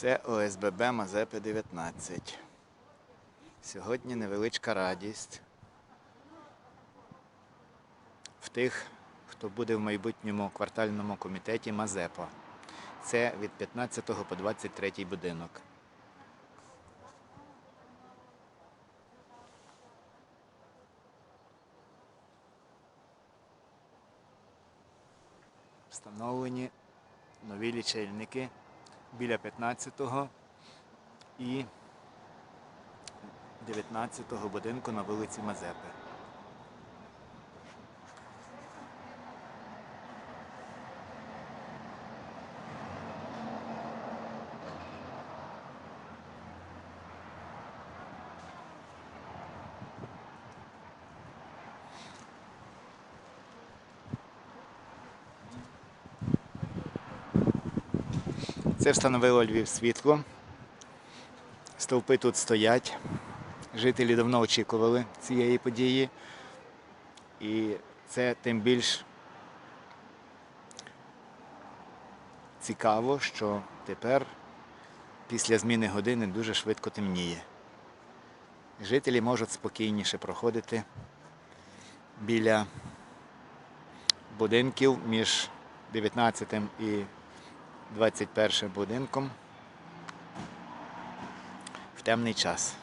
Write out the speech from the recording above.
Це ОСББ Мазепи 19. Сьогодні невеличка радість в тих, хто буде в майбутньому квартальному комітеті Мазепа. Це від 15 по 23 будинок. Встановлені нові лічильники біля 15-го і 19-го будинку на вулиці Мазепи. Це встановило Львів світло. Стовпи тут стоять. Жителі давно очікували цієї події. І це тим більш цікаво, що тепер після зміни години дуже швидко темніє. Жителі можуть спокійніше проходити біля будинків між 19 і 21 будинком в темний час.